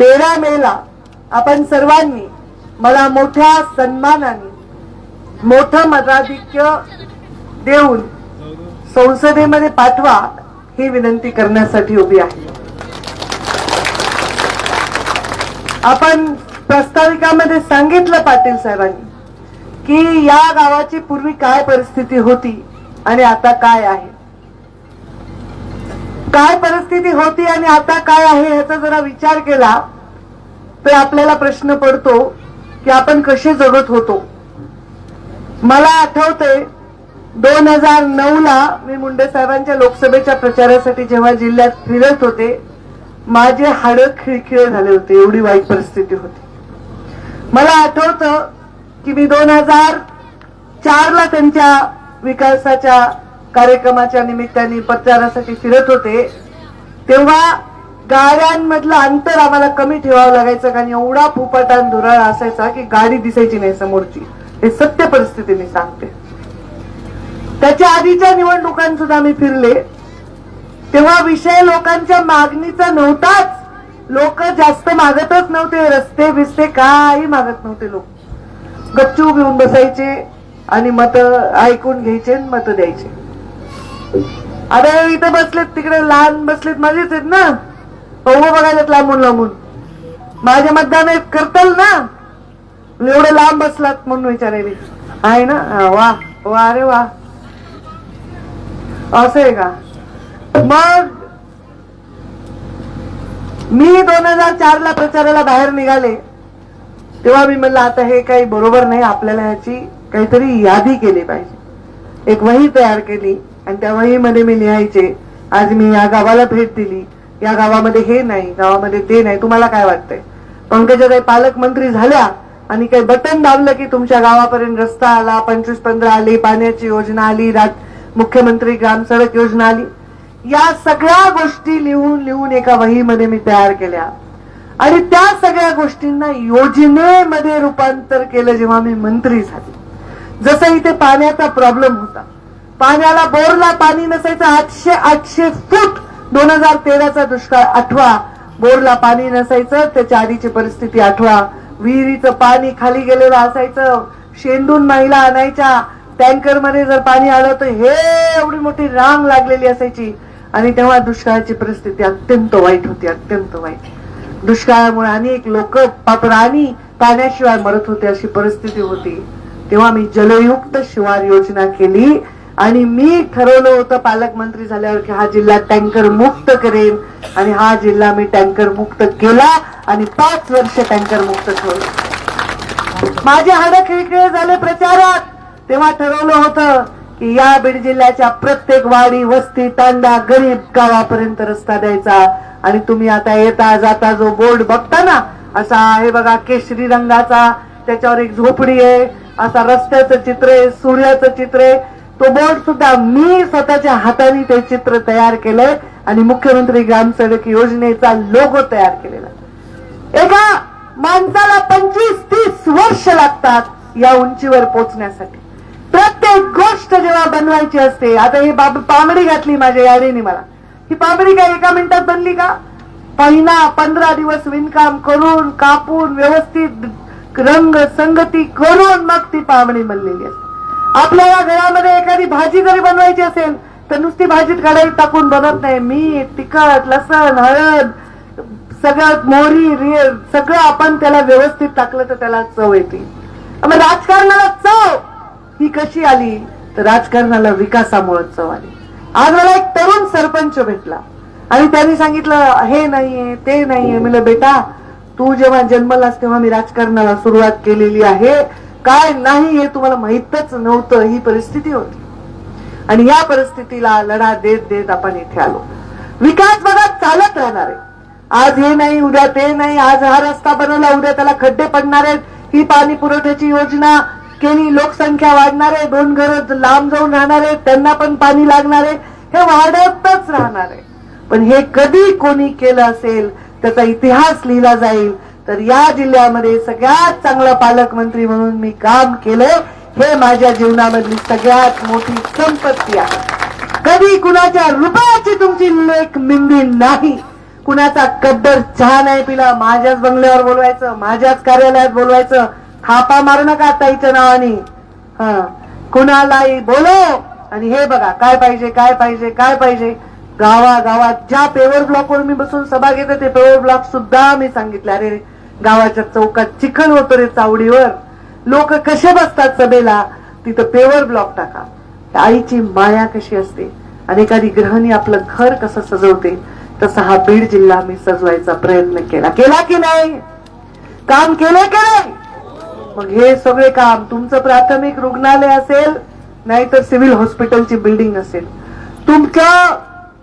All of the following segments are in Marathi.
तेरा मेला आपण सर्वांनी मला मोठ्या सन्मानाने मोठं मताधिक्य देऊन संसदेमध्ये पाठवा ही विनंती करण्यासाठी उभी आहे. आपण प्रस्ताविकामध्ये सांगितलं पाटील साहेबांनी की या गावाची पूर्वी काय परिस्थिती होती आणि आता काय आहे? काय परिस्थिती होती आणि आता काय आहे याचा जरा विचार केला तर आपल्याला प्रश्न पडतो की आपण कसे जगत होतो. मला आठवते दोन हजार नऊ ला मी मुंडे साहेबांच्या लोकसभेच्या प्रचारासाठी जेव्हा जिल्ह्यात फिरत होते माझे हाड खिळखिळे झाले होते एवढी वाईट परिस्थिती होती. मला आठवतं की मी दोन हजार चार ला त्यांच्या विकासाच्या कार्यक्रमाच्या निमित्ताने प्रचारासाठी फिरत होते. तेव्हा गाड्यांमधलं अंतर आम्हाला कमी ठेवावं लागायचं कारण एवढा फुपाटान धुराळ असायचा की गाडी दिसायची नाही समोरची. हे सत्य परिस्थिती मी सांगते. त्याच्या आधीच्या निवडणुकांत सुद्धा मी फिरले. तेव्हा विषय लोकांच्या मागणीचा नव्हताच. लोक जास्त मागतच नव्हते रस्ते बिस्ते काही मागत नव्हते लोक. गच्चू घेऊन बसायचे आणि मत ऐकून घ्यायचे मत द्यायचे. अरे इथं बसलेत तिकडे लहान बसलेत माझेच आहेत ना. उभं बघायला लांबून लांबून. माझ्या मतदान करताल ना. एवढे लांब बसलात म्हणून विचारायले. आहे ना? वा. वा अरे वा. असं आहे का? मग मी दोन हजार चार ला प्रचाराला बाहेर निघाले. तेव्हा मी म्हणलं आता हे काही बरोबर नाही आपल्याला ह्याची काहीतरी यादी केली पाहिजे. एक वही तयार केली. आणि त्या वहीमध्ये मी लिहायचे आज मी या गावाला भेट दिली. या गावामध्ये हे नाही गावामध्ये ते नाही. तुम्हाला काय वाटतंय? पंकजाताई पालकमंत्री झाल्या आणि काही बटन दाबलं की तुमच्या गावापर्यंत रस्ता आला पंचवीस पंधरा आली पाण्याची योजना आली रात मुख्यमंत्री ग्राम सडक योजना आली. या सगळ्या गोष्टी लिहून लिहून एका वहीमध्ये मी तयार केल्या. आणि त्या सगळ्या गोष्टींना योजनेमध्ये रूपांतर केलं जेव्हा मी मंत्री झाले. जसं इथे पाण्याचा प्रॉब्लेम होता पाण्याला बोरला पाणी नसायचं आठशे आठशे फूट दोन हजार तेराचा दुष्काळ आठवा. बोरला पाणी नसायचं त्याच्या आधीची परिस्थिती आठवा. विहिरीचं पाणी खाली गेलेलं असायचं. शेंदून महिला आणायच्या. टँकरमध्ये जर पाणी आलं तर हे एवढी मोठी रांग लागलेली असायची. आणि तेव्हा दुष्काळाची परिस्थिती अत्यंत वाईट होती अत्यंत वाईट. दुष्काळामुळे अनेक लोक प्राणी पाण्याशिवाय मरत होते अशी परिस्थिती होती. तेव्हा मी जलयुक्त शिवार योजना केली. आणि मी ठरवलं होतं पालकमंत्री झाल्यावर की हा जिल्हा टँकर मुक्त करेन. आणि हा जिल्हा मी टँकर मुक्त केला आणि पाच वर्ष टँकर मुक्त ठेवलं. माझे हाड खिळखिळे झाले प्रचारात. तेव्हा ठरवलं होतं की या बीड जिल्ह्याच्या प्रत्येक वाडी वस्ती तांडा गरीब गावापर्यंत रस्ता द्यायचा. आणि तुम्ही आता येता जाता जो बोर्ड बघता ना असा आहे बघा केशरी रंगाचा. त्याच्यावर एक झोपडी आहे. असा रस्त्याचं चित्र आहे सूर्याचं चित्र आहे. तो बोर्ड सुद्धा मी स्वतःच्या हाताने ते चित्र तयार केलंय आणि मुख्यमंत्री ग्राम सडक योजनेचा लोगो तयार केलेला एका माणसाला पंचवीस तीस वर्ष लागतात या उंचीवर पोचण्यासाठी. प्रत्येक गोष्ट जेव्हा बनवायची असते आता ही बाब पामडी घातली माझ्या याडीने मला. ही पामडी काय एका मिनिटात बनली का? पहिला पंधरा दिवस विणकाम करून कापून व्यवस्थित रंग संगती करून मग ती पामणी बनलेली असते. आपल्याला घरामध्ये एखादी भाजी जरी बनवायची असेल तर नुसती भाजीत कढाईत टाकून बनत नाही. मीठ तिखट लसण हळद सगळं मोहरी रे सगळं आपण त्याला व्यवस्थित टाकलं तर त्याला चव येते. मग राजकारणाला चव ही कशी आली? तर राजकारणाला विकासामुळे चव आली. आज मला एक तरुण सरपंच भेटला. आणि त्यांनी सांगितलं हे नाहीये ते नाहीये. म्हणलं बेटा तू जेव्हा जन्मलास तेव्हा मी राजकारणाला सुरुवात केलेली आहे. काय नाही हे तुम्हाला माहितच नव्हतं ही परिस्थिती होती. आणि या परिस्थितीला लढा देत देत आपण इथे आलो. विकास बघा चालत राहणार आहे. आज हे नाही उद्या ते नाही आज हा रस्ता बनवला उद्या त्याला खड्डे पडणार आहेत. ही पाणी पुरवठ्याची योजना केली लोकसंख्या वाढणार आहे दोन घर लांब जाऊन राहणार आहेत त्यांना पण पाणी लागणार आहे. हे वाढतच राहणार आहे. पण हे कधी कोणी केलं असेल त्याचा इतिहास लिहिला जाईल तर या जिल्ह्यामध्ये सगळ्यात चांगला पालकमंत्री म्हणून मी काम केलं. हे माझ्या जीवनामधली सगळ्यात मोठी संपत्ती आहे. कधी कुणाच्या रुपयाची तुमची लेख मिंदी नाही. कुणाचा कद्दर चहा नाही पिला माझ्याच बंगल्यावर बोलवायचं माझ्याच कार्यालयात बोलवायचं. थापा मारू नका ताईच्या नावाने. हा. कुणालाही बोलव. आणि हे बघा काय पाहिजे काय पाहिजे काय पाहिजे? गावागावात ज्या पेवर ब्लॉकवर मी बसून सभा घेते ते पेवर ब्लॉक सुद्धा मी सांगितले. अरे गावाच्या चौकात चिखल होतो रे चावडीवर. लोक कसे बसतात सभेला? तिथं पेवर ब्लॉक टाका. आईची माया कशी असते? आणि एखादी ग्रहणी आपलं घर कसं सजवते? तसा हा बीड जिल्हा मी सजवायचा प्रयत्न केला. केला की नाही? काम केलं की नाही? मग हे सगळे काम तुमचं प्राथमिक रुग्णालय असेल नाहीतर सिव्हिल हॉस्पिटलची बिल्डिंग असेल. तुमच्या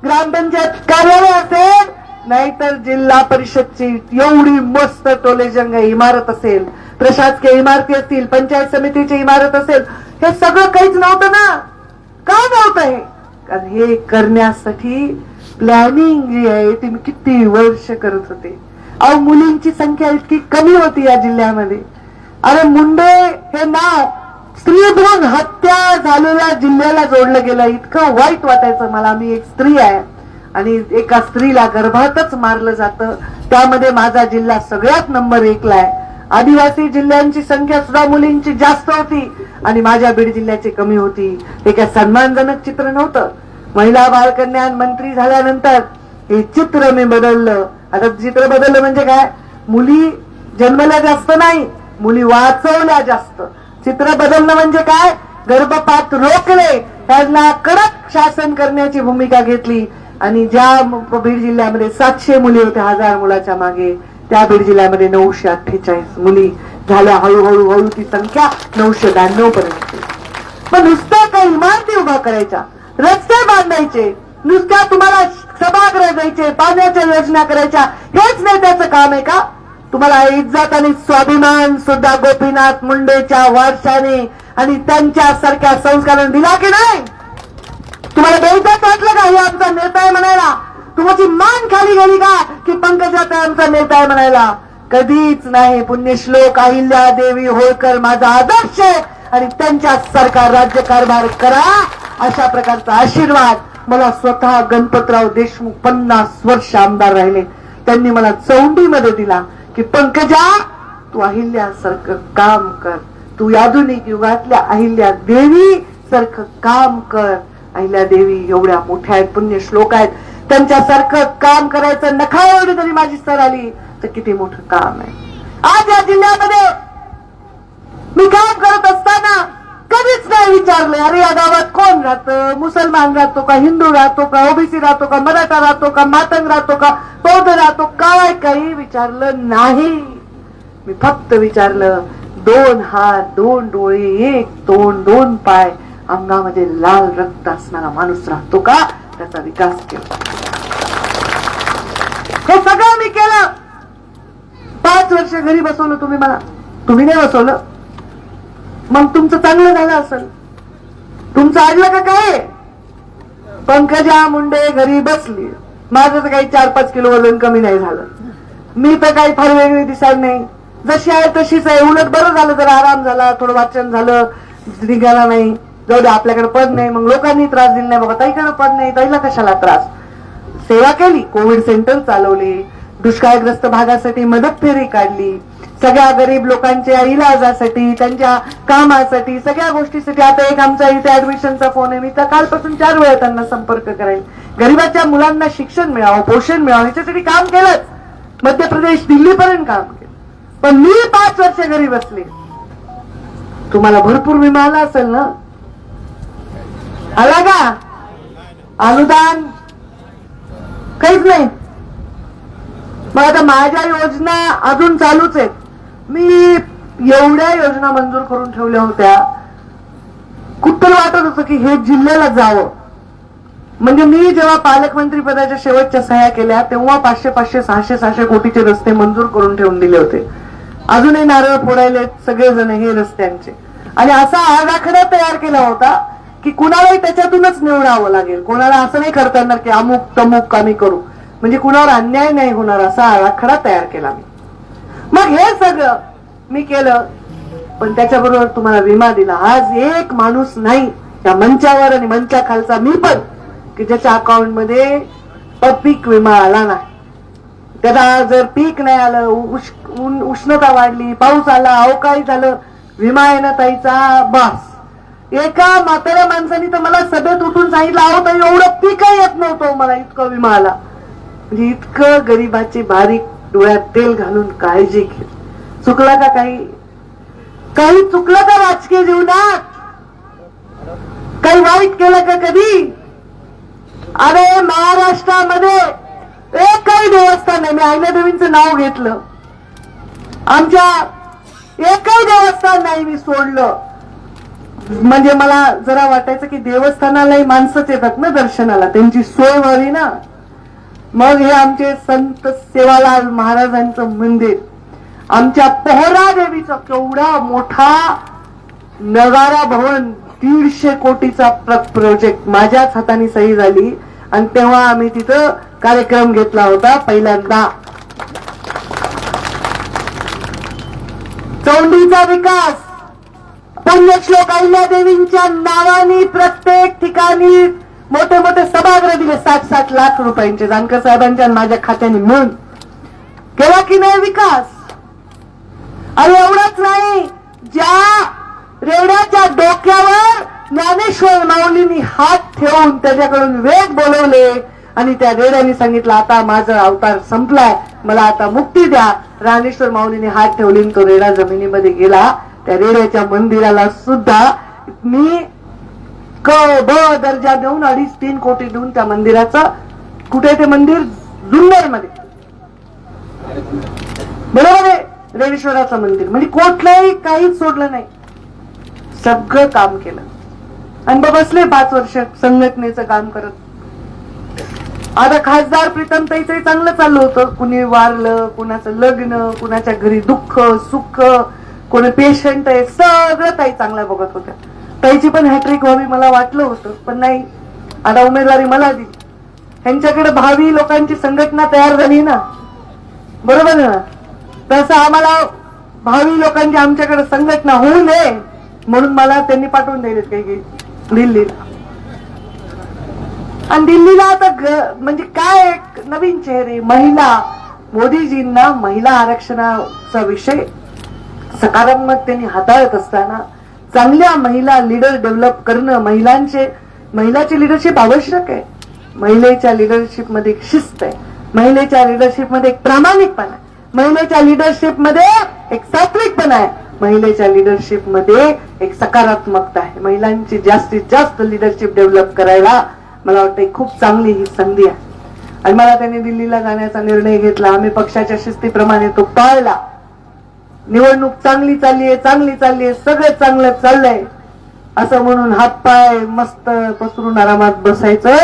ग्रामपंचायत कार्यालय असेल नाहीतर जिल्हा परिषदची एवढी मस्त टोलेजंग इमारत असेल प्रशासकीय इमारती असतील पंचायत समितीची इमारत असेल हे सगळं काहीच नव्हतं ना. का नव्हतं हे? कारण हे करण्यासाठी प्लॅनिंग जी आहे ती मी किती वर्ष करत होते. अहो मुलींची संख्या इतकी कमी होती या जिल्ह्यामध्ये. अरे मुंडे हे नाव स्त्री भ्रूण हत्या झालेल्या जिल्ह्याला जोडलं गेलं. इतकं वाईट वाटायचं मला. मी एक स्त्री आहे आणि एका स्त्रीला गर्भातच मारलं जातं. त्यामध्ये माझा जिल्हा सगळ्यात नंबर एकला आहे. आदिवासी जिल्ह्यांची संख्या सुद्धा मुलींची जास्त होती आणि माझ्या बीड जिल्ह्याची कमी होती. हे काय सन्मानजनक चित्र नव्हतं? महिला बालकल्याण मंत्री झाल्यानंतर हे चित्र मी बदललं. आता चित्र बदललं म्हणजे काय? मुली जन्मल्या जास्त नाही मुली वाचवल्या जास्त. चित्र बदलणं म्हणजे काय? गर्भपात रोखले त्यांना कडक शासन करण्याची भूमिका घेतली. आणि ज्या बीड जिल्ह्यामध्ये सातशे मुली होत्या हजार मुलाच्या मागे त्या बीड जिल्ह्यामध्ये नऊशे अठ्ठेचाळीस मुली झाल्या. हळूहळू हळू ती संख्या नऊशे ब्याण्णव पर्यंत पण नुसत्या काही इमारती उभा करायच्या रस्ते बांधायचे नुसत्या तुम्हाला सभागृह द्यायचे पाण्याच्या योजना करायच्या हेच नेत्याचं काम आहे का? तुम्हाला इज्जत आणि स्वाभिमान सुद्धा गोपीनाथ मुंडेच्या वारशाने आणि त्यांच्या सारख्या संस्काराने दिला की नाही? तुम्हाला बेइज्जत वाटलं का? हे आमचा नेता आहे म्हणायला. तुमची मान खाली गेली का? की पंकजात आमचा नेता आहे म्हणायला. कधीच नाही. पुण्यश्लोक अहिल्या देवी होळकर माझा आदर्श आहे. आणि त्यांच्या सरकार राज्य कारभार करा. अशा प्रकारचा आशीर्वाद मला स्वतः गणपतराव देशमुख पन्नास वर्ष आमदार राहिले. त्यांनी मला चौंडीमध्ये दिला. की पंकजा तू अहिल्यासारखं काम कर. तू आधुनिक युगातल्या अहिल्या देवी सारखं काम कर. अहिल्या देवी एवढ्या मोठ्या आहेत पुण्य श्लोक आहेत. त्यांच्यासारखं काम करायचं नखा एवढी तरी माझी सर आली तर किती मोठं काम आहे. आज या जिल्ह्यामध्ये मी काम करत असताना कधीच नाही विचारले अरे या गावात कोण राहतं? मुसलमान राहतो का हिंदू राहतो का ओबीसी राहतो का मराठा राहतो का मातंग राहतो का बौद्ध राहतो काय काही विचारलं नाही. मी फक्त विचारलं दोन हात दोन डोळे एक तोंड दोन पाय अंगामध्ये लाल रक्त असणारा माणूस राहतो का? त्याचा विकास केला. हे सगळं मी केलं. पाच वर्ष घरी बसवलं तुम्ही मला. तुम्ही नाही बसवलं. मग तुमचं चांगलं झालं असेल. तुमचं ऐकलं का काय? पंकजा मुंडे घरी बसली. माझं तर काही चार पाच किलो वजन कमी नाही झालं. मी तर काही फार वेगळी दिसायला नाही. जशी आहे तशीच आहे. उलट बरं झालं जरा आराम झाला थोडं वाचन झालं निघाला नाही. जाऊ दे आपल्याकडे पद नाही. मग लोकांनी त्रास दिला नाही. बाबा ताईकडे पद नाही. ताईला कशाला त्रास? सेवा केली. कोविड सेंटर चालवली. दुष्काळग्रस्त भागासाठी मदत फेरी काढली. सगळ्या गरीब लोकांच्या इलाजासाठी त्यांच्या कामासाठी सगळ्या गोष्टीसाठी आता एक आमचा इथे ऍडमिशनचा फोन आहे. मी तर कालपासून चार वेळा त्यांना संपर्क करेल गरीबाच्या मुलांना शिक्षण मिळावं पोषण मिळावं याच्यासाठी काम केलंच. मध्य प्रदेश दिल्लीपर्यंत काम केलं. पण मी पाच वर्ष घरी बसले तुम्हाला भरपूर विमा आला असेल ना? आला का? अनुदान? काहीच नाही. मग आता माझ्या योजना अजून चालूच आहेत. मी एवढ्या योजना मंजूर करून ठेवल्या होत्या. कुठं वाटत होतं की हे जिल्ह्याला जावं? म्हणजे मी जेव्हा पालकमंत्री पदाच्या शेवटच्या सह्या केल्या तेव्हा पाचशे पाचशे सहाशे सहाशे कोटीचे रस्ते मंजूर करून ठेवून दिले होते. अजूनही नारळ फोडायले सगळेजण हे रस्त्यांचे आणि असा आराखडा तयार केला होता की कुणालाही त्याच्यातूनच निवडावं लागेल. कोणाला असं नाही करता येणार की अमुक तमुक आम्ही करू. म्हणजे कुणावर अन्याय नाही होणार असा आराखडा तयार केला मी. मग हे सगळं मी केलं पण त्याच्याबरोबर तुम्हाला विमा दिला. आज एक माणूस नाही या मंचावर आणि मंचाखालचा मी पण की ज्याच्या अकाउंटमध्ये पीक विमा आला नाही. त्याला जर पीक नाही आलं उश- उष्णता वाढली पाऊस आला अवकाळी झालं विमा येणं ताईचा? बास. एका म्हाताऱ्या माणसाने तर मला सभेत उठून सांगितलं अहो ताई एवढं पीकही येत नव्हतं मला इतकं विमा आला. म्हणजे इतकं गरीबाची बारीक डोळ्यात तेल घालून काळजी घे. चुकला का काही? काही चुकलं का राजकीय जीवनात? काही वाईट केलं का कधी? अरे महाराष्ट्रामध्ये एक काही देवस्थान नाही. मी आयनादेवींचं नाव घेतलं. आमच्या एकही देवस्थान नाही मी सोडलं. म्हणजे मला जरा वाटायचं की देवस्थानालाही माणसंच येतात ना दर्शनाला. त्यांची सोय व्हावी ना. मग हे आमचे संत सेवालाल महाराजांचं मंदिर आमच्या पोहरा देवीचा केवढा मोठा नगारा भवन दीडशे कोटीचा प्रोजेक्ट माझ्याच हाताने सही झाली. आणि तेव्हा आम्ही तिथं कार्यक्रम घेतला होता पहिल्यांदा. चौंडीचा विकास. पुण्यश्लोक देवींच्या नावाने प्रत्येक ठिकाणी मोठे मोठे सभागृह दिले सात सात लाख रुपयांचे. जानकर साहेबांच्या माझ्या खात्याने मिळून. केला की नाही विकास? आणि एवढंच नाही. ज्या रेड्याच्या डोक्यावर ज्ञानेश्वर माऊलींनी हात ठेवून त्याच्याकडून वेग बोलवले आणि त्या रेड्याने सांगितलं आता माझा अवतार संपलाय मला आता मुक्ती द्या. राणेश्वर माऊलीने हात ठेवले तो रेडा जमिनीमध्ये गेला. त्या रेड्याच्या मंदिराला सुद्धा मी क ब दर्जा देऊन अडीच तीन कोटी देऊन त्या मंदिराचा कुठे ते मंदिर? जुन्नरमध्ये बरोबर आहे? रेणेश्वराचं मंदिर. म्हणजे कुठलंही काहीच सोडलं नाही. सगळं काम केलं. आणि मग बसले पाच वर्ष संघटनेचं काम करत. आता खासदार प्रीतम ताईचंही चांगलं चाललं होतं. कुणी वारलं कुणाचं लग्न कुणाच्या घरी दुःख सुख कोणी पेशंट आहे सगळं ताई चांगलं बघत होत्या. ताईची पण हॅट्रिक व्हावी मला वाटलं होतं पण नाही. आता उमेदवारी मला दिली ह्यांच्याकडे भावी लोकांची संघटना तयार झाली ना. बरोबर ना? तसं आम्हाला भावी लोकांची आमच्याकडे संघटना होऊ नये म्हणून मला त्यांनी पाठवून दिलेत काही काही. दिल्लीला. आणि दिल्लीला आता ग- म्हणजे काय एक नवीन चेहरे महिला. मोदीजींना महिला आरक्षणाचा विषय सकारात्मक त्यांनी हाताळत असताना चांगल्या महिला लीडर डेव्हलप करणं महिलांचे महिलाची लिडरशिप आवश्यक आहे. महिलेच्या लिडरशिपमध्ये एक शिस्त आहे. महिलेच्या लिडरशिपमध्ये एक प्रामाणिकपणा आहे. महिलेच्या लिडरशिपमध्ये एक सात्विकपणा आहे. महिलेच्या लिडरशिपमध्ये एक सकारात्मकता आहे. महिलांची जास्तीत जास्त लिडरशिप डेव्हलप करायला मला वाटतं खूप चांगली ही संधी आहे. आणि मला त्यांनी दिल्लीला जाण्याचा निर्णय घेतला. आम्ही पक्षाच्या शिस्तीप्रमाणे तो पाळला. निवडणूक चांगली चालली आहे चांगली चालली आहे सगळं चांगलं चाललंय. असं म्हणून हातपाय मस्त पसरून आरामात बसायचं.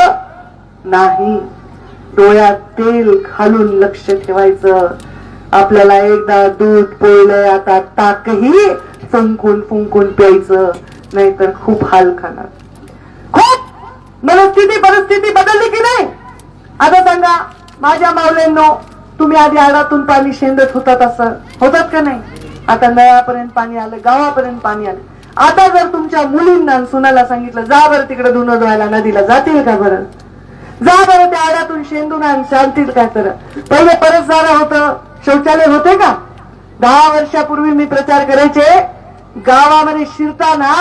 नाही डोळ्यात तेल घालून लक्ष ठेवायचं. आपल्याला एकदा दूध पोळलंय आता ताकही फुंकून फुंकून प्यायचं. नाहीतर खूप हाल खाणार. खूप! मनस्थिती परिस्थिती बदलली की नाही? आता सांगा माझ्या मावल्यांनो तुम्ही आधी आडातून पाणी शेंदत होतात असं. होतात का नाही? आता नळापर्यंत पाणी आलं गावापर्यंत पाणी आलं. आता जर तुमच्या मुलींना सुनाला सांगितलं जा बरं तिकडे धुणं धुवायला नदीला जातील का बरं? जा बरं त्या आडातून शेंदून आणि शांतील का तर. पहिले परत जाणं होतं. शौचालय होते का? दहा वर्षापूर्वी मी प्रचार करायचे गावामध्ये शिरताना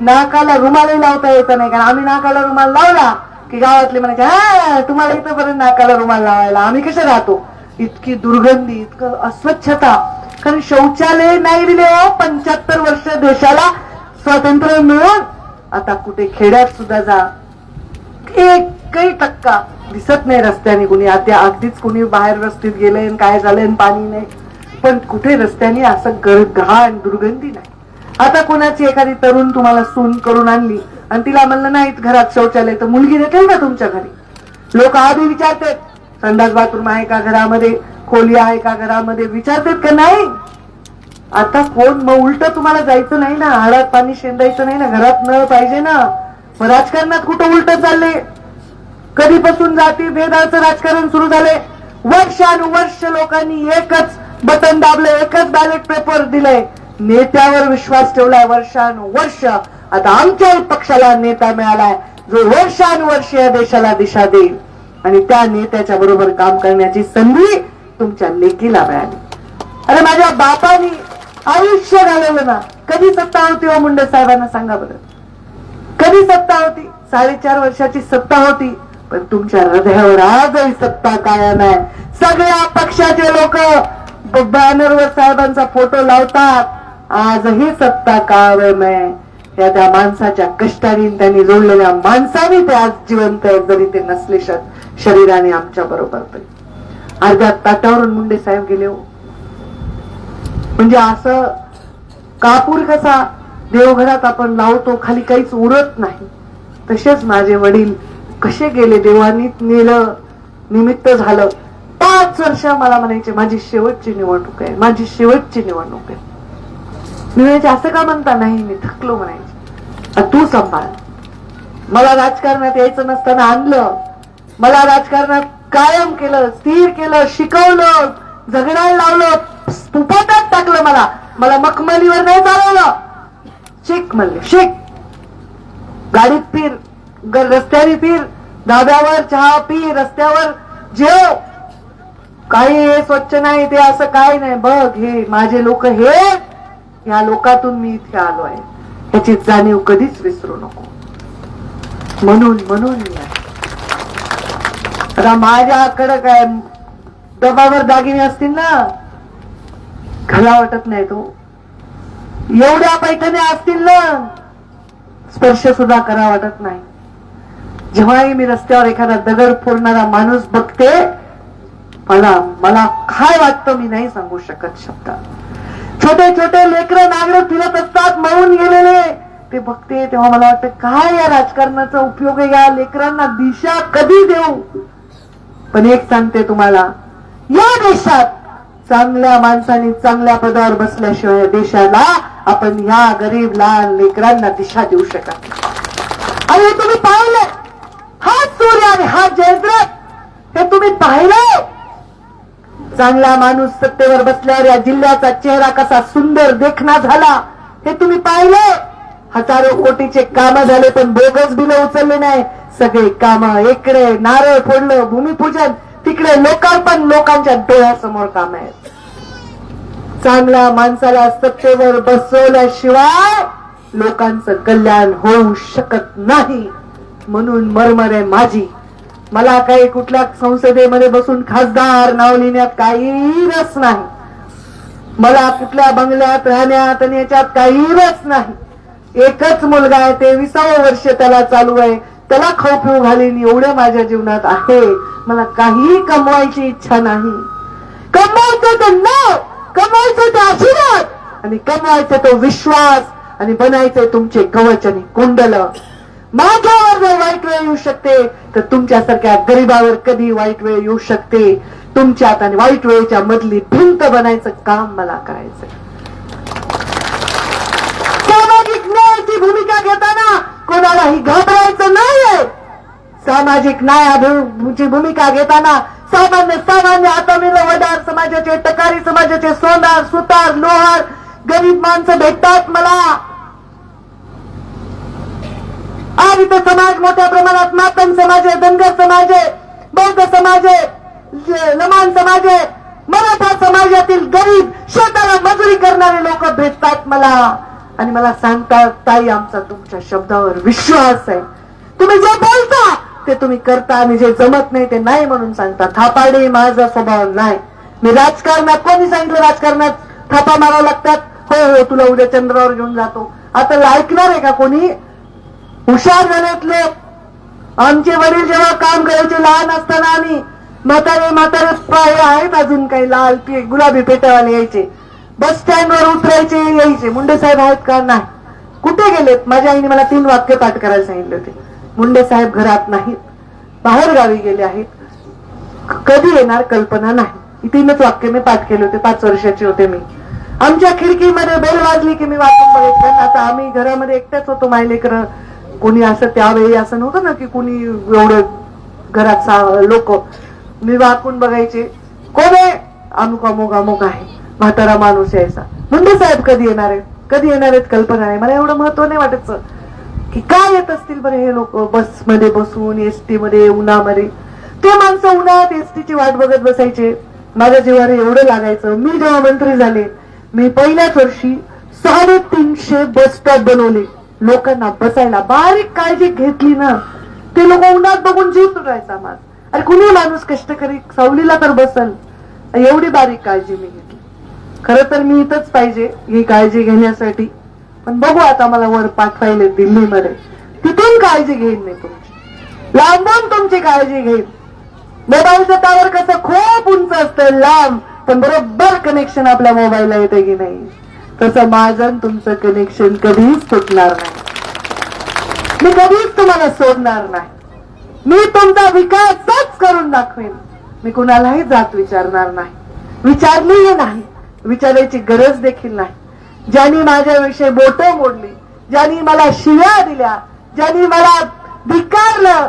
नाकाला रुमालही लावता येत नाही. कारण आम्ही नाकाला रुमाल लावला की गावातले म्हणायचे हा तुम्हाला इथं पर्यंत नाकाला रुमाल लावायला. आम्ही कसे राहतो? इतकी दुर्गंधी इतकं अस्वच्छता. कारण शौचालय नाही दिले हो पंच्याहत्तर वर्ष देशाला स्वातंत्र्य मिळून. आता कुठे खेड्यात सुद्धा जा. एकही टक्का दिसत नाही रस्त्याने कुणी. आता अगदीच कुणी बाहेर रस्त्यात गेलंय आणि काय झालंय पाणी नाही. पण कुठे रस्त्याने असं गर- घाण दुर्गंधी नाही. आता कोणाची एखादी तरुण तुम्हाला सून करून आणली आणि तिला म्हणलं नाही घरात शौचालय तर मुलगी देतील का तुमच्या घरी? लोक आधी विचारतात संडास बाथरूम आहे का घरामध्ये? खोली आहे का घरामध्ये? विचारतात का नाही. आता कोण मग उलट तुम्हाला जायचं नाही ना? हाडात पाणी शेंदायचं नाही ना? घरात नळ पाहिजे ना? मग राजकारणात कुठं उलट चालले? कधीपासून जाती भेदाचं राजकारण सुरू झाले? वर्षानुवर्ष लोकांनी एकच बटन दाबलं एकच बॅलेट पेपर दिले नेत्यावर विश्वास ठेवलाय वर्षानुवर्ष. आता आमच्या पक्षाला नेता मिळालाय जो वर्षानुवर्ष या देशाला दिशा देईल. आणि त्या नेत्याच्या बरोबर काम करण्याची संधी तुमच्या लेकीला मिळाली. अरे माझ्या बापाने आयुष्य घालवलं ना. कधी सत्ता होती हो मुंडे साहेबांना सांगा बरं. कधी सत्ता होती? साडेचार वर्षाची सत्ता होती. पण तुमच्या हृदयावर आजही सत्ता कायम आहे. सगळ्या पक्षाचे लोक बॅनरवर साहेबांचा फोटो लावतात. आजही सत्ता कायम आहे. त्या त्या माणसाच्या कष्टाने त्यांनी जोडलेल्या माणसाने ते आज जिवंत आहेत जरी ते नसले शकत. शरीराने आमच्या बरोबर अर्ध्या ताटावरून मुंडे साहेब गेले हो. म्हणजे असं कापूर कसा देवघरात आपण लावतो खाली काहीच उरत नाही. तसेच माझे वडील कसे गेले देवानी नेलं निमित्त झालं. पाच वर्ष मला म्हणायचे माझी शेवटची निवडणूक आहे माझी शेवटची निवडणूक आहे. मी म्हणायचे असं का म्हणता? नाही मी थकलो म्हणायचे. तू सांभाळ. मला राजकारणात यायचं नसताना आणलं. मला राजकारणात कायम केलं स्थिर केलं शिकवलं झगडायला लावलं स्तुपाटात टाकलं मला. मला मखमलीवर नाही चालवलं. शिक म्हणले शिक. गाडीत फिर रस्त्याने फिर धाब्यावर चहा पी रस्त्यावर जेव. काही हे स्वच्छ नाही ते असं काही नाही. बघ हे माझे लोक हे या लोकातून मी इथे आलो आहे त्याची जाणीव कधीच विसरू नको. म्हणून म्हणून मी आहे. आता माझ्याकडं काय डबावर दागिने असतील ना घाला वाटत नाही तो. एवढ्या पैठणी असतील ना स्पर्श सुद्धा करा वाटत नाही. जेव्हाही मी रस्त्यावर एखादा दगड फोडणारा माणूस बघते मला मला काय वाटतं मी नाही सांगू शकत शब्द. छोटे छोटे लेकर नागरिक फिरत असतात मळून गेलेले. ते बघते तेव्हा मला वाटतं काय या राजकारणाचा उपयोग आहे? या लेकरांना दिशा कधी देऊ? पण एक सांगते तुम्हाला या देशात चांगल्या माणसांनी चांगल्या पदावर बसल्याशिवाय देशाला आपण ह्या गरीब लहान लेकरांना दिशा देऊ शकत आणि हे तुम्ही पाहिलं हा सूर्य आणि हा जयद्रथ हे तुम्ही पाहिलं चांगला माणूस सत्तेवर बसल्यावर या जिल्ह्याचा चेहरा कसा सुंदर देखना झाला हे तुम्ही पाहिलं हजारो कोटीचे काम झाले पण बोगस बिल उचलले नाही. सगळे काम इकडे नारळ फोडलं भूमिपूजन तिकडे लोकार्पण लोकांच्या डोळ्यासमोर काम आहेत. चांगल्या माणसाला सत्तेवर बसवल्याशिवाय लोकांचं कल्याण होऊ शकत नाही. म्हणून मरमर आहे माझी मला काही कुठल्या संसदेमध्ये बसून खासदार नाव लिहिण्यात काही रस नाही. मला कुठल्या बंगल्यात राहण्यात आणि याच्यात काही रस नाही. एकच मुलगा आहे ते विसावं वर्ष त्याला चालू आहे. त्याला खाऊ पिऊ घालीन एवढं माझ्या जीवनात आहे. मला काहीही कमवायची इच्छा नाही. कमवायचं ते नाव कमवायचं ते आशीर्वाद आणि कमवायचा तो विश्वास आणि बनायचं तुमचे कवच आणि कुंडल. माझ्यावर जर वाईट वेळ येऊ शकते तर तुमच्यासारख्या गरीबावर कधी वाईट वेळ येऊ शकते? तुमच्यात आणि वाईट वेळेच्या मधली भिंत बनायचं काम मला करायचंय. सामाजिक न्यायाची भूमिका घेताना कोणालाही घाबरायचं नाहीये. सामाजिक न्यायाची भूमिका घेताना सामान्य सामान्य आतमेल वडार समाजाचे टकारी समाजाचे सोनार सुतार लोहार गरीब माणसं भेटतात मला. आज इथं समाज मोठ्या प्रमाणात मातंग समाज आहे धनगर समाज आहे बौद्ध समाज आहे लमान समाज आहे मराठा समाजातील गरीब शेताला मजुरी करणारे लोक भेटतात मला. आणि मला सांगता ताई आमचा तुमच्या शब्दावर विश्वास आहे. तुम्ही जे बोलता ते तुम्ही करता. आणि जे जमत नाही ते नाही म्हणून सांगता. थापाडे माझा स्वभाव नाही. मी राजकारणात कोणी सांगितलं राजकारणात? थापा मारावं लागतात. हो हो तुला उद्या चंद्रावर घेऊन जातो. आता ऐकणार आहे का कोणी? हुशार झालेत आमचे वडील जेव्हा काम करायचे लहान असताना आम्ही म्हातारे म्हातारे आहेत अजून काही लाल पी गुलाबी पेटावाले यायचे. बस स्टँडवर उतरायचे यायचे. मुंडे साहेब आहेत का? नाही. कुठे गेलेत? माझ्या आईने मला तीन वाक्य पाठ करायला सांगितले होते. मुंडे साहेब घरात नाहीत. बाहेर गावी गेले आहेत. कधी येणार? कल्पना नाही. तीनच वाक्य मी पाठ केले होते. पाच वर्षाचे होते मी. आमच्या खिडकीमध्ये बेल वाजली की मी वाचून बघितलं. आता आम्ही घरामध्ये एकट्याच होतो मायलेकर. कोणी असं त्यावेळी असं नव्हतं ना की कोणी एवढं घरात लोक. मी वाकून बघायचे. कोण आहे? अमुक अमुक अमुक आहे. म्हातारा माणूस यायचा. मुंडे साहेब कधी येणार आहेत? कधी येणार आहेत कल्पना आहे मला एवढं महत्त्व नाही वाटत की काय येत असतील बरं हे लोक? बसमध्ये बसून एसटी मध्ये उन्हामध्ये. ते माणसं उन्हाळ्यात एसटीची वाट बघत बसायचे. माझ्या जीवावर एवढं लागायचं. मी जेव्हा मंत्री झाले मी पहिल्याच वर्षी साडेतीनशे बस स्टॉप बनवले. लोकांना बसायला बारीक काळजी घेतली ना ते लोक उन्हात बघून जीव तुटायचा माझ. अरे कुणी माणूस कष्टकरी सावलीला तर बसल. एवढी बारीक काळजी मी घेतली. खरं तर मी इथंच पाहिजे ही काळजी घेण्यासाठी. पण बघू आता मला वर पाठवायले दिल्लीमध्ये. तिथून काळजी घेईन मी तुमची. लांबून तुमची काळजी घेईन. मोबाईलचं टावर कसं खूप उंच असतं लांब. पण बरोबर कनेक्शन आपल्या मोबाईलला येते की नाही? तसं माझं तुमचं कनेक्शन कधीच तुटणार नाही. मी कधीच तुम्हाला सोडणार नाही. मी तुमचा विकासच करून दाखवेन. मी कुणालाही जात विचारणार नाही. विचारलीही नाही. विचारायची गरज देखील नाही. ज्यांनी माझ्याविषयी बोट मोडली ज्यांनी मला शिव्या दिल्या ज्यांनी मला धिकारलं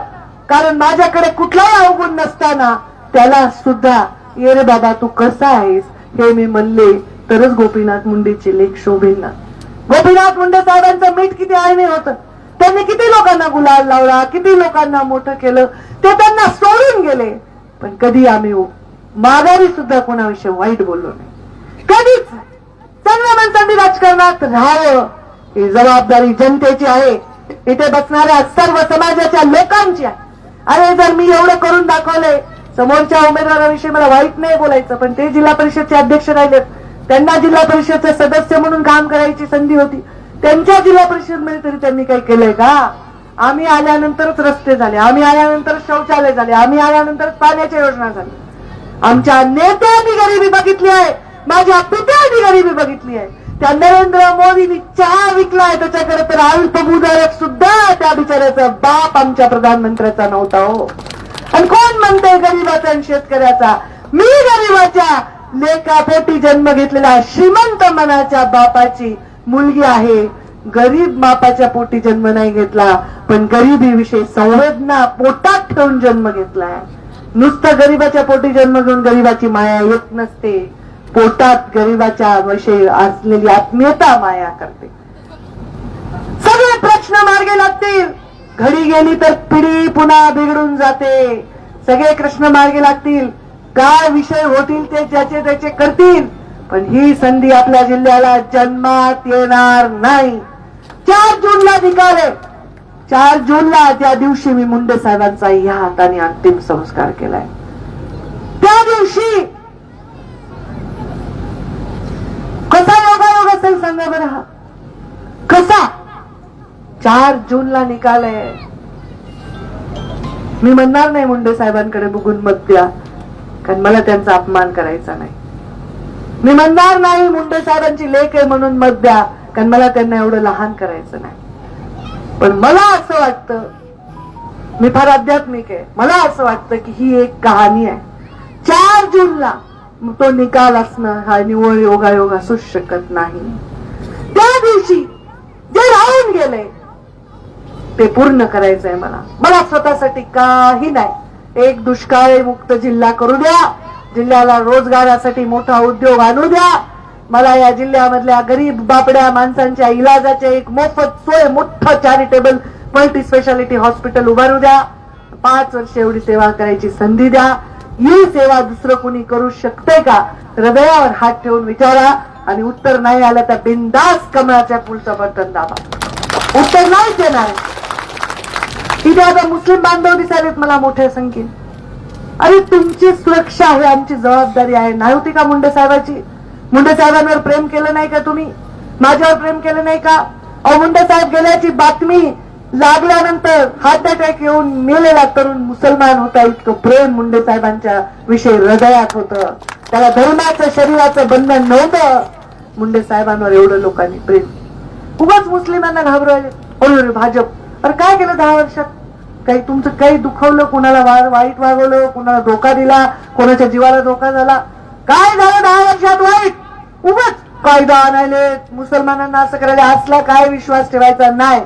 कारण माझ्याकडे कुठलाही अवगुण नसताना त्याला सुद्धा ये रे बाबा तू कसा आहेस? हे मी म्हणले तरच गोपीनाथ मुंडेचे लेख शोभेल ना. गोपीनाथ मुंडे साहेबांचं मीठ किती आहे होत. होतं त्यांनी किती लोकांना गुलाल लावला किती लोकांना मोठं केलं ते त्यांना सोडून गेले. पण कधी आम्ही माघारी सुद्धा कोणाविषयी वाईट बोललो नाही. कधीच चांगल्या माणसांनी राजकारणात राहावं ही जबाबदारी जनतेची आहे. इथे बसणाऱ्या सर्व समाजाच्या लोकांची आहे. अरे जर मी एवढं करून दाखवले समोरच्या उमेदवाराविषयी मला वाईट नाही बोलायचं पण ते जिल्हा परिषदचे अध्यक्ष राहिलेत. त्यांना जिल्हा परिषदचे सदस्य म्हणून काम करायची संधी होती. त्यांच्या जिल्हा परिषदमध्ये तरी त्यांनी काही केलंय का? आम्ही आल्यानंतरच रस्ते झाले आम्ही आल्यानंतर शौचालय झाले आम्ही आल्यानंतर पाण्याच्या योजना झाल्या. आमच्या नेत्यांनी गरिबी बघितली आहे. माझ्या पित्यांनी मी बघितली आहे. त्या नरेंद्र मोदींनी चहा विकलाय त्याच्याकडे तर अल्पभूधारक सुद्धा त्या बिचाऱ्याचा बाप आमच्या प्रधानमंत्र्याचा नव्हता हो. आणि कोण म्हणते गरीबाचा आणि शेतकऱ्याचा? मी गरीबाच्या लेखापोटी जन्म घेतलेला श्रीमंत मनाच्या बापाची मुलगी आहे. गरीब बापाच्या पोटी जन्म नाही घेतला पण गरिबीविषयी संवेदना पोटात ठेवून जन्म घेतलाय. नुसतं गरीबाच्या पोटी जन्म घेऊन गरीबाची माया येत नसते. पोटात गरीबाच्या विषयी असलेली आत्मीयता माया करते. सगळे प्रश्न मार्गे लागतील. घडी गेली तर पिढी पुन्हा बिघडून जाते. सगळे कृष्ण मार्गे लागतील. काय विषय होतील ते ज्याचे त्याचे करतील. पण ही संधी आपल्या जिल्ह्याला जन्मात येणार नाही. चार जूनला निकाल आहे. चार जूनला त्या दिवशी मी मुंडे साहेबांचा या हाताने अंतिम संस्कार केलाय त्या दिवशी कसा योगायोग असेल सांगा बरं हा कसा? चार जून ला निकाल आहे. मी म्हणणार नाही मुंडे साहेबांकडे बघून मत द्या. कारण मला त्यांचा अपमान करायचा नाही. मी म्हणणार नाही मुंडे साहेबांची लेख आहे म्हणून मत द्या. कारण मला त्यांना एवढं लहान करायचं नाही. पण मला असं वाटतं मी फार आध्यात्मिक आहे. मला असं वाटतं की ही एक कहाणी आहे. चार जूनला मग तो निकाल असणं हा निवळ योगायोग असूच शकत नाही. गेलंय ते पूर्ण करायचंय मला. मला स्वतःसाठी काही नाही. एक दुष्काळ मुक्त जिल्हा करू द्या. जिल्ह्याला रोजगारासाठी मोठा उद्योग आणू द्या. मला या जिल्ह्यामधल्या गरीब बापड्या माणसांच्या इलाजाचे एक मोफत सोय मोठं चॅरिटेबल मल्टी स्पेशालिटी हॉस्पिटल उभारू द्या. पाच वर्ष एवढी सेवा करायची संधी द्या. ही सेवा दुसरं कोणी करू शकते का? हृदयावर हात ठेवून विचारा. आणि उत्तर नाही आलं तर बिंदास कमळाच्या पुढचं बटन दाबा. उत्तर नाहीच देणार. तिथे आता मुस्लिम बांधव दिसायलेत मला मोठ्या संख्येने. अरे तुमची सुरक्षा आहे आमची जबाबदारी आहे. नाही होती का मुंडे साहेबाची? मुंडे साहेबांवर प्रेम केलं नाही का तुम्ही? माझ्यावर प्रेम केलं नाही का? अहो मुंडे साहेब गेल्याची बातमी लागल्यानंतर हार्ट अटॅक येऊन मेलेला तरुण मुसलमान होता. इतकं प्रेम मुंडे साहेबांच्या विषयी हृदयात होतं. त्याला धर्माचं शरीराचं बंधन नव्हतं. मुंडे साहेबांवर एवढं लोकांनी प्रेम उगाच मुस्लिमांना घाबरवायले अरे भाजप. अरे काय केलं दहा वर्षात? काही तुमचं काही दुखवलं? कोणाला वा- वाईट वागवलं? कोणाला धोका दिला? कोणाच्या जीवाला धोका झाला? काय झालं दहा वर्षात वाईट? उगाच कायदा आणायले मुसलमानांना असं करायला असला काय विश्वास ठेवायचा नाही.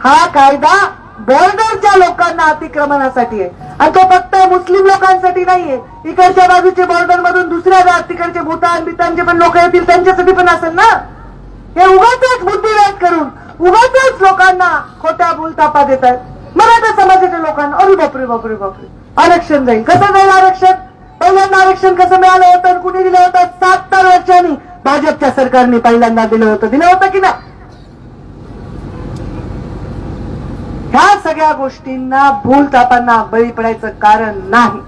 हा कायदा बॉर्डरच्या लोकांना अतिक्रमणासाठी आहे. आणि तो फक्त मुस्लिम लोकांसाठी नाहीये. इकडच्या बाजूचे बॉर्डर मधून दुसऱ्या तिकडचे भूतान बितानचे पण लोक येतील त्यांच्यासाठी पण असेल ना? हे उगाच बुद्धिवाद करून उगाच लोकांना खोट्या बोलतापा देतात मराठा समाजाच्या लोकांना अरे बापरे बापरे बापरे. आरक्षण जाईल. कसं जाईल आरक्षण? पहिल्यांदा आरक्षण कसं मिळालं होतं कुणी दिलं होतं? सत्तर वर्षांनी भाजपच्या सरकारने पहिल्यांदा दिलं होतं. दिलं होतं की ना ह्या सगळ्या गोष्टींना भूलतापांना बळी पडायचं कारण नाही.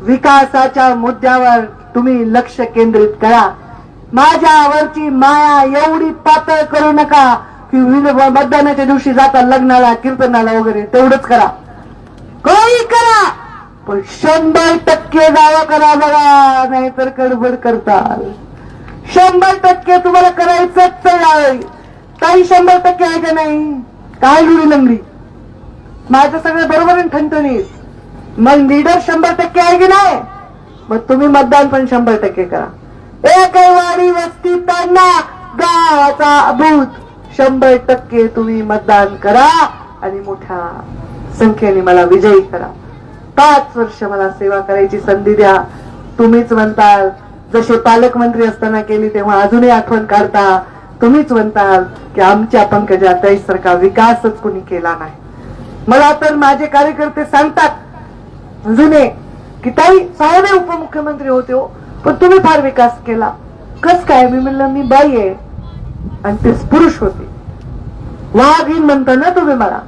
विकासाच्या मुद्द्यावर तुम्ही लक्ष केंद्रित करा. माझ्यावरची माया एवढी पातळ करू नका की विन- मतदानाच्या दिवशी जाता लग्नाला कीर्तनाला वगैरे तेवढंच करा. काही करा पण शंभर टक्के जावं करा बघा नाहीतर गडबड करताल. शंभर टक्के तुम्हाला करायचंच आहे काही शंभर टक्के आहे का नाही? काय लुडी लंगडी? माझं सगळं बरोबर आहे ठणठणीत? मग लीडर शंभर टक्के आहे की नाही? मग तुम्ही मतदान पण शंभर टक्के करा. एक वाडी वस्ती त्यांना गावाचा अभूत. शंभर टक्के तुम्ही मतदान करा आणि मोठ्या संख्येने मला विजयी करा. पाच वर्ष मला सेवा करायची संधी द्या. तुम्हीच म्हणताल जसे पालकमंत्री असताना केली तेव्हा अजूनही आठवण काढता. तुम्हीच म्हणताल की आमच्या पंकजा सारखा विकासच कुणी केला नाही. मला तर माझे कार्यकर्ते सांगतात जुने की ताई साहेब उपमुख्यमंत्री होते हो. पण तुम्ही फार विकास केला. कस काय? मी म्हणलं मी बाई आहे. आणि ते पुरुष होते. वाघीन म्हणता ना तुम्ही मला.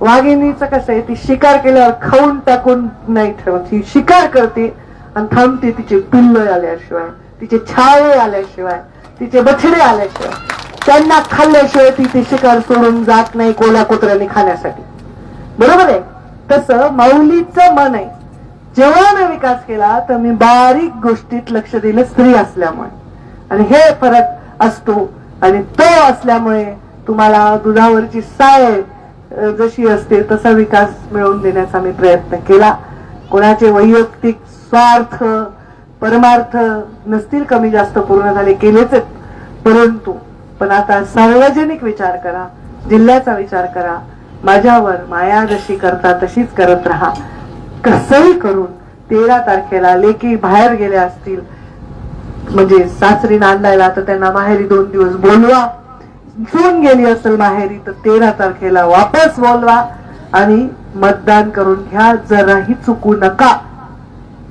वाघिणीचं कसं आहे ती शिकार केल्यावर खाऊन टाकून नाही ठेवत. ही शिकार करते आणि थांबते तिचे पिल्ल आल्याशिवाय तिचे छाळे आल्याशिवाय तिचे बछडे आल्याशिवाय. त्यांना खाल्ल्याशिवाय ती ती शिकार सोडून जात नाही कोल्या कुत्र्याने खाण्यासाठी. बरोबर आहे? तसं माऊलीचं मन आहे. जेव्हा मी विकास केला तर मी बारीक गोष्टीत लक्ष दिलं स्त्री असल्यामुळे. आणि हे फरक असतो. आणि तो असल्यामुळे तुम्हाला दुधावरची साय जशी असते तसा विकास मिळवून देण्याचा मी प्रयत्न केला. कोणाचे वैयक्तिक स्वार्थ परमार्थ नसतील कमी जास्त पूर्ण झाले केलेच आहेत. परंतु पण आता सार्वजनिक विचार करा जिल्ह्याचा विचार करा. माझ्यावर माया जशी करता तशीच करत राहा. कसंही करून तेरा तारखेला लेकी बाहेर गेले असतील म्हणजे सासरी नांदायला तर त्यांना माहेरी दोन दिवस बोलवा. घेऊन गेली असेल माहेरी तर तेरा तारखेला वापस बोलवा आणि मतदान करून घ्या. जराही चुकू नका.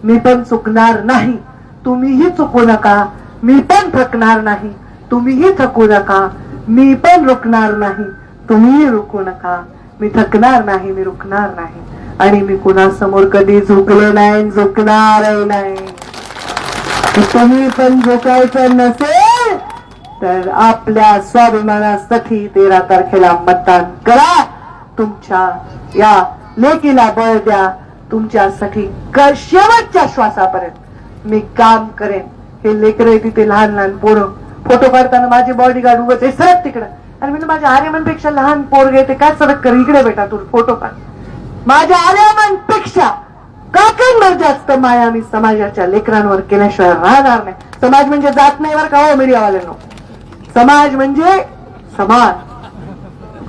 मी पण चुकणार नाही. तुम्हीही चुकू नका. मी पण थकणार नाही. तुम्हीही थकू नका. मी पण रुकणार नाही. तुम्हीही रुकू नका. मी थकणार नाही मी रुकणार नाही. आणि मी कुणासमोर कधी झुकलो नाही झुकणारही नाही. तुम्ही पण झोकायचं नसेल तर आपल्या स्वाभिमानासाठी तेरा तारखेला मतदान करा. तुमच्या या लेकीला बळ द्या. तुमच्यासाठी शेवटच्या श्वासापर्यंत मी काम करेन. हे लेकर तिथे लहान लहान पोरं. फोटो काढताना माझे बॉडी गार्ड उभं आहे, सरक तिकडं. आणि मी माझ्या आर्यमनपेक्षा लहान पोरगे ते काय सरक कर इकडे बेटा तू फोटो काढ. माझ्या आर्यमनपेक्षा काकांवर जास्त माया मी समाजाच्या लेकरांवर केल्याशिवाय राहणार नाही. समाज म्हणजे जात नाही बरं का हो मीडियावाल्यांनो? समाज म्हणजे समाज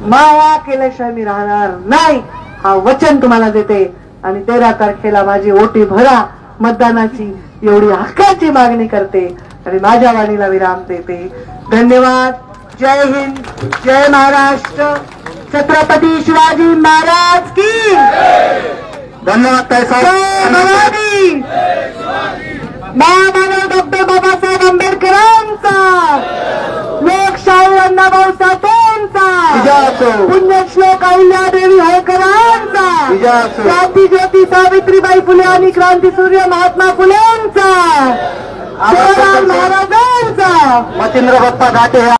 माया केल्याशिवाय मी राहणार नाही. हा वचन तुम्हाला देते. आणि तेरा तारखेला माझी ओटी भरा. मतदानाची एवढी हक्काची मागणी करते. आणि माझ्या वाणीला विराम देते. धन्यवाद. जय हिंद. जय महाराष्ट्र. छत्रपती शिवाजी महाराज की धन्यवाद महामानव डॉक्टर बाबासाहेब आंबेडकरांचा. लोकशाही अण्णाभाऊ साठेंचा. पुण्यश्लोक अहिल्यादेवी होळकरांचा. क्रांती ज्योती सावित्रीबाई फुले आणि क्रांतीसूर्य महात्मा फुलेंचा. महाराजांचा. मच्छिंद्र बाप्पा घाटे